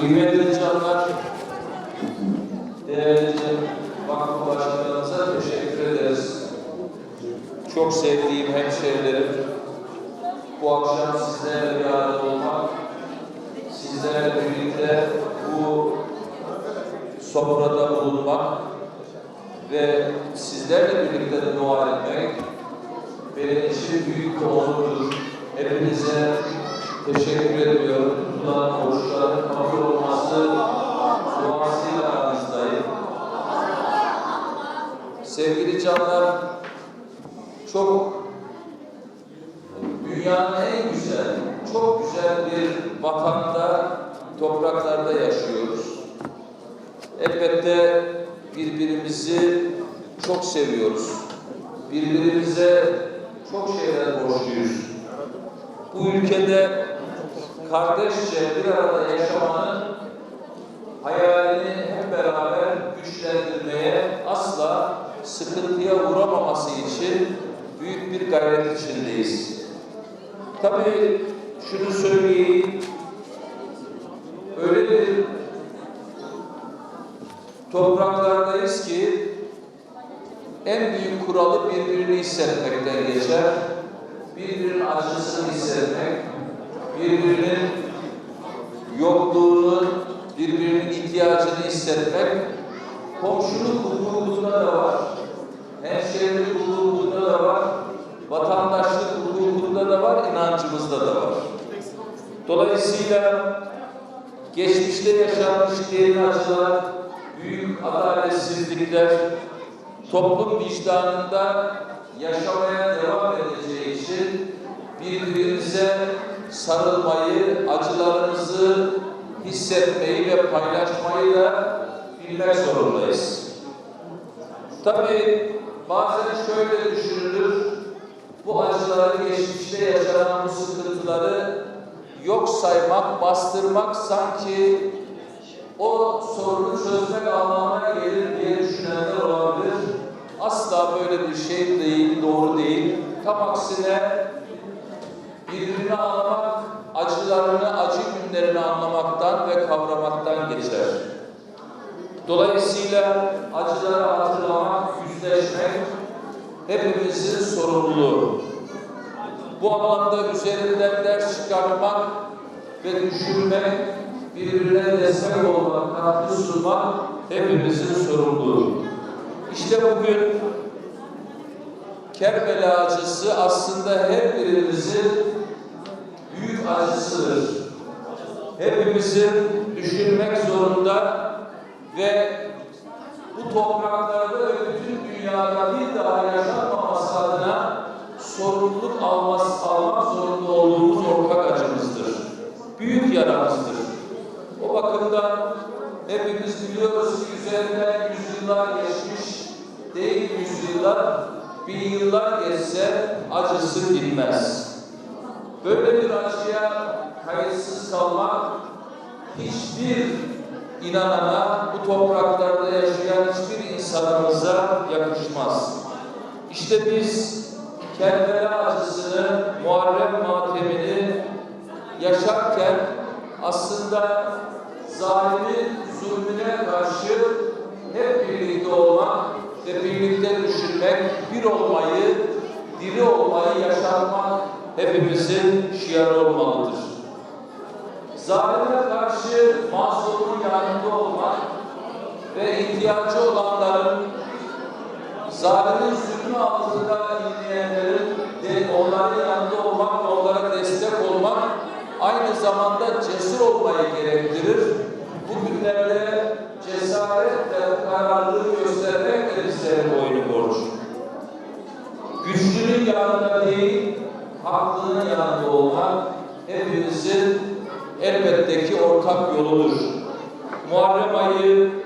Kıymetli canlar, değerli vakfı başkanımıza teşekkür ederiz. Çok sevdiğim hemşehrilerim, bu akşam sizlerle bir arada olmak, sizlerle birlikte bu sofrada bulunmak ve sizlerle birlikte de dua etmek benim için büyük bir onurdur. Hepinize teşekkür ediyorum. Tutulan oruçların kabul olması duasıyla aranızdayım. Sevgili canlar, çok dünyanın en güzel, çok güzel bir vatanda, topraklarda yaşıyoruz. Elbette birbirimizi çok seviyoruz. Birbirimize çok şeyler borçluyuz. Bu ülkede kardeşçe bir arada yaşamanın hayalini hep beraber güçlendirmeye, asla sıkıntıya uğramaması için büyük bir gayret içindeyiz. Tabii şunu söyleyeyim, öyle bir topraklardayız ki en büyük kuralı birbirini hissetmekten geçer. Birbirinin acısını hissetmek, birbirinin hissetmek, komşuluk hukukunda da var, hemşehrilik hukukunda da var, vatandaşlık hukukunda da var, inancımızda da var. Dolayısıyla geçmişte yaşanmış derin acılar, büyük adaletsizlikler, toplum vicdanında yaşamaya devam edeceği için birbirimize sarılmayı, acılarımızı hissetmeyi ve paylaşmayı da bilmek zorundayız. Tabii bazen şöyle düşünülür, bu acıları geçmişte yaşanan bu sıkıntıları yok saymak, bastırmak sanki o sorunu çözmek anlamına gelir diye düşünenler olabilir. Asla böyle bir şey değil, doğru değil. Tam aksine birbirini anlamak, acılarını, acı günlerini anlamaktan ve kavramaktan geçer. Dolayısıyla acıları hatırlamak, yüzleşmek hepimizin sorumluluğu. Bu anlamda üzerinden ders çıkarmak ve düşünmek, birbirine destek olmak, katkı sunmak hepimizin sorumluluğu. İşte bugün Kerbela acısı aslında her birimizin büyük acısıdır. Hepimizin düşünmek zorunda ve bu topraklarda ve bütün dünyada bir daha yaşanmaması adına sorumluluk alması, almak zorunda olduğumuz ortak acımızdır. Büyük yaramızdır. O bakımdan hepimiz biliyoruz ki üzerinden yüzyıllar geçmiş, değil yüzyıllar, bin yıllar geçse acısı bilmez. Böyle bir acıya kayıtsız kalmak hiçbir inanana, bu topraklarda yaşayan hiçbir insanımıza yakışmaz. İşte biz Kerbela acısını, Muharrem matemini yaşarken aslında zalimin zulmüne karşı hep birlikte olmak ve birlikte düşünmek, bir olmayı, diri olmayı yaşatmak hepimizin şiarı olmalıdır. Zalime karşı olmak ve ihtiyacı olanların zalimin zulmü altında inleyenlerin de onların yanında olmak ve onlara destek olmak aynı zamanda cesur olmayı gerektirir. Bu günlerde cesaret ve kararlılığı göstermek de bizlerin boynu borç. Güçlünün yanında değil, haklının yanında olmak hepimizin elbette ki ortak yoludur. Muharrem ayı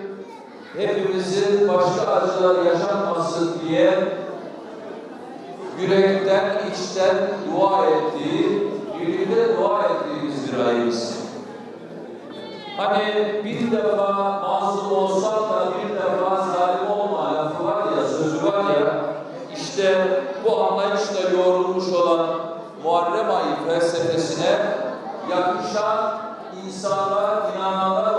hepimizin başka acılar yaşanmasın diye yürekten, içten dua ettiği, birlikte dua ettiğimiz bir ayımız. Hani bir defa mazlum olsan da bir defa zalim olma lafı var ya, sözü var ya, işte bu anlayışla yoğrulmuş olan Muharrem ayı felsefesine yakışan insanlar, inananlar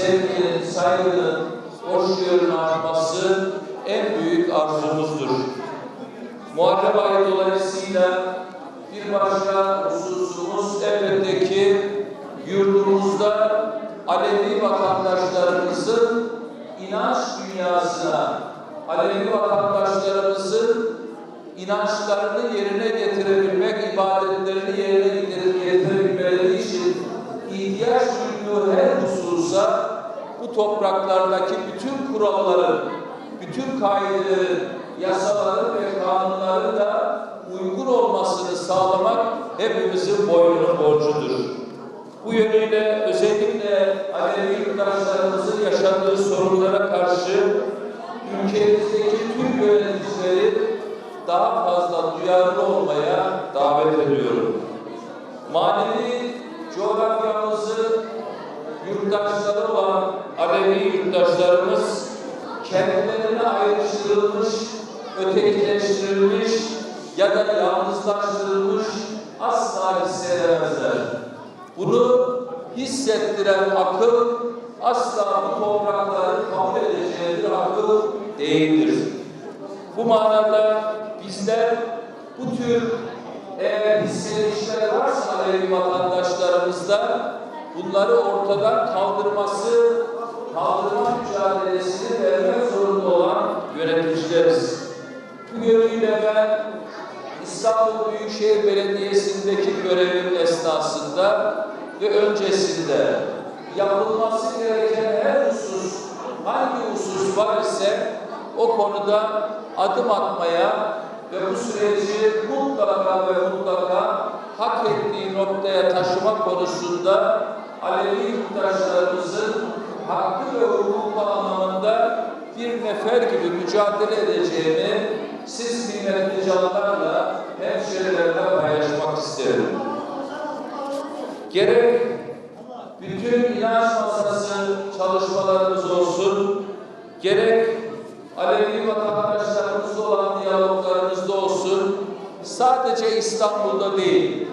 sevginin, saygının, hoşgörünün artması en büyük arzumuzdur. Muharrem ayı dolayısıyla bir başka hususumuz elbette ki yurdumuzda Alevi vatandaşlarımızın inanç dünyasına, Alevi vatandaşlarımızın inançlarını yerine getirebilmek, ibadetlerini yerine duyduğu her hususa bu topraklardaki bütün kuralların, bütün kaidelerin, yasaların ve kanunların da uygun olmasını sağlamak hepimizin boynunun borcudur. Bu yönüyle özellikle Alevi yurttaşlarımızın yaşadığı sorunlara karşı ülkemizdeki tüm yöneticileri daha fazla duyarlı olmaya davet ediyorum. Manevi coğrafyamızı yurttaşları olan Alevi yurttaşlarımız kendilerine ayrıştırılmış, ötekileştirilmiş ya da yalnızlaştırılmış asla hissedemezler. Bunu hissettiren akıl asla bu toprakları kabul edeceği bir akıl değildir. Bu manada bizler bu tür eğer hissedişler varsa Alevi vatandaşlarımızda bunları ortadan kaldırması, kaldırma mücadelesini vermek zorunda olan yöneticileriz. Bu yönüyle ben İstanbul Büyükşehir Belediyesi'ndeki görevim esnasında ve öncesinde yapılması gereken her husus, hangi husus var ise o konuda adım atmaya ve bu süreci mutlaka ve mutlaka hak ettiği noktaya taşıma konusunda Alevi yurttaşlarımızın hakkı ve hukuku anlamında bir nefer gibi mücadele edeceğimi siz kıymetli canlarla, hemşerilerle paylaşmak isterim. Gerek bütün inanç masası çalışmalarımız olsun, gerek Alevi vatandaşlarımızla olan diyaloglarımızda olsun, sadece İstanbul'da değil,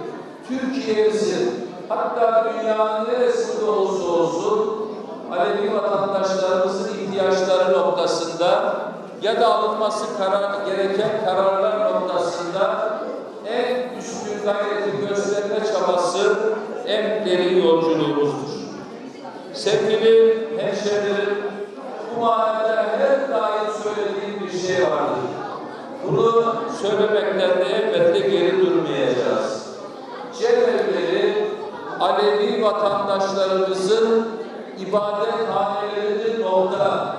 Türkiye'mizin, hatta dünyanın neresinde olursa olsun, Alevi noktasında da alınması karar, gereken kararlar noktasında en üstün gayreti gösterme çabası en derin yolculuğumuzdur. Sevgili hemşehrilerim, bu manada her daim söylediğim bir şey vardır. Bunu söylemekten de elbette geri durmayacağız. Cemevleri Alevi vatandaşlarımızın ibadethanelerinin nokta.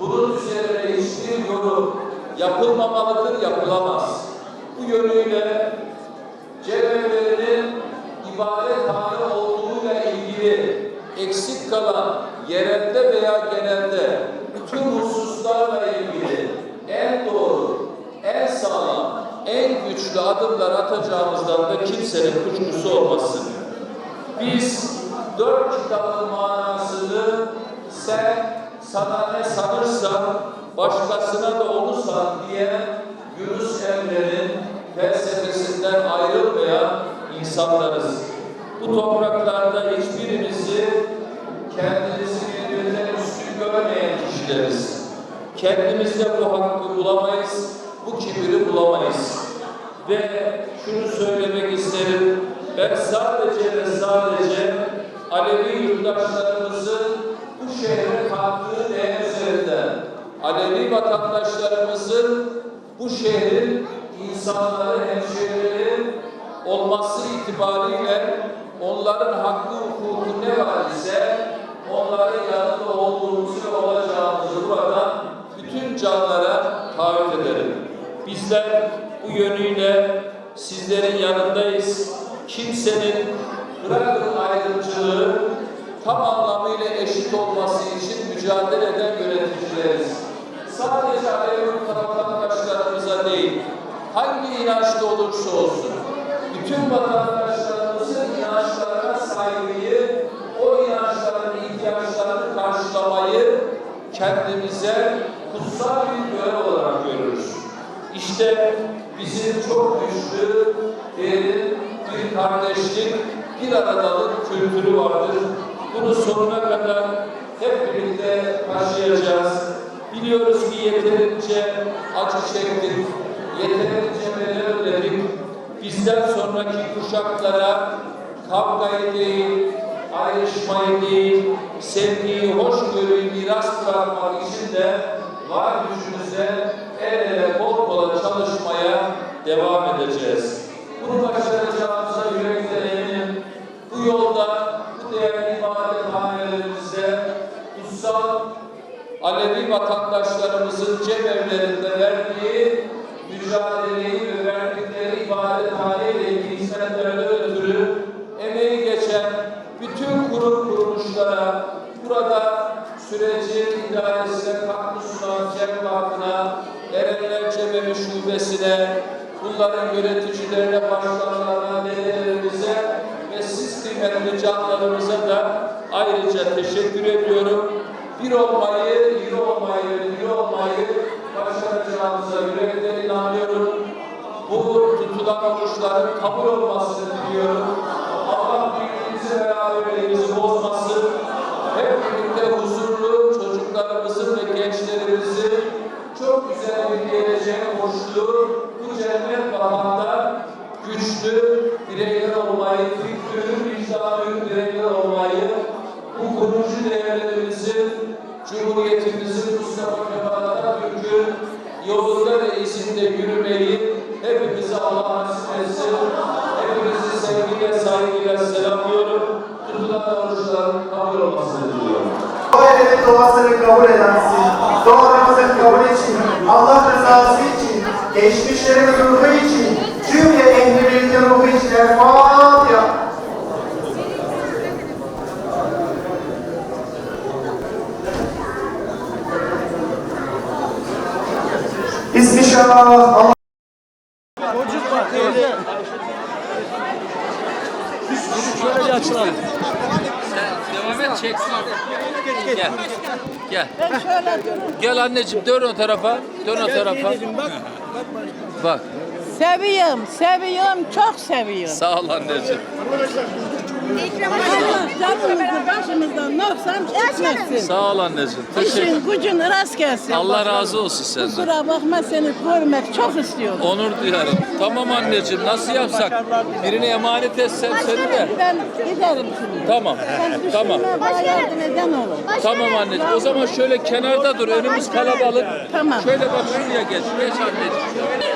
Bunun üzerine yapılmamalıdır, yapılamaz. Bu yönüyle cemevlerinin ibadethane olduğuyla ilgili eksik kalan yerelde veya genelde tüm hususlarla ilgili en doğru, en sağlam, en güçlü adımlar atacağımızdan da kimsenin kuşkusu olmasın. Biz dört kitabın manasını sen sana ne sanırsan başkasına da onu san diye Yunus Emre'nin felsefesinden ayrılmayan insanlarız. Bu topraklarda hiçbirimizi kendimizi birbirinden üstün görmeyen kişileriz. Kendimizde bu hakkı bulamayız, bu kibiri bulamayız. Ve şunu söylemek isterim, ben sadece ve sadece Alevi yurttaşlarımızın bu şehre kattığı değer üzerinden, Alevi vatandaşlarımızın bu şehrin insanları, hemşehrileri olması itibariyle onların hakkı hukuku ne var ise onların yanında olduğumuzu ve olacağımızı buradan bütün canlara taahhüt ederim. Bizler bu yönüyle sizlerin yanındayız. Kimsenin bırakın ayrımcılığı tam anlamıyla eşit olması için mücadele eden yöneticileriz. Sadece Alevi vatandaşlarımıza değil, hangi inançta olursa olsun, bütün vatandaşlarımızın inançlarına saygıyı, o inançların ihtiyaçlarını karşılamayı kendimize kutsal bir görev olarak görürüz. İşte bizim çok güçlü, derin bir kardeşlik, bir aradalık kültürü vardır. Bunu sonuna kadar hep birlikte taşıyacağız. Biliyoruz ki yeterince acı çektik, yeterince neler ödedik. Bizden sonraki kuşaklara kavgayı değil, ayrışmayı değil, sevgiyi, hoşgörüyü miras bırakmak için de var gücümüze el ele kol kola çalışmaya devam edeceğiz. Bunu başaracağımıza yürekten eminim. Bu yolda, bu değerli ibadethanelerimizde kutsal Alevi cemevlerinde verdiği mücadeleyi ve verdikleri ibadethane ile ilgili hizmetlerden ötürü emeği geçen bütün kurum kuruluşlara, burada sürecin idaresine katkı sunan Cem Vakfı'na, Erenler Cemevi Şubesi'ne, bunların yöneticilerine, başkanlarına, dedelerimize ve siz kıymetli canlarımıza da ayrıca teşekkür ediyorum. Bir olmayı, bir olmayı, bir olmayı başaracağımıza yürekten inanıyorum. Bu tutulan oruçların kabul olmasını diliyorum. Edebi duasını kabul edensin. Dualarımızın kabul için, Allah rızası için, geçmişlerimiz ruhu için, cümle ehli beytin ruhu için El Fatiha. Bismillah. Allah Şöyle bir açılalım. Devam et çeksin. Gel. Gel. Gel anneciğim dön o tarafa. Dön o tarafa. Bak. Bak. Seviyorum, seviyorum, çok seviyorum. Sağ ol anneciğim. Canımızı başımızdan noksan etmesin. Sağ ol anneciğim. Teşekkür İşin gücün rast gelsin. Allah razı olsun senden. Kusura bakma seni görmek çok istiyorum. Onur duyarım. Tamam anneciğim nasıl yapsak? Birine emanet etsem seni de. Ben giderim şimdi. Tamam. Sen Tamam. bana yardım eden olur. Tamam anneciğim. O zaman şöyle kenarda dur. Önümüz kalabalık. Tamam. Şöyle bak şuraya geç. Geç anneciğim.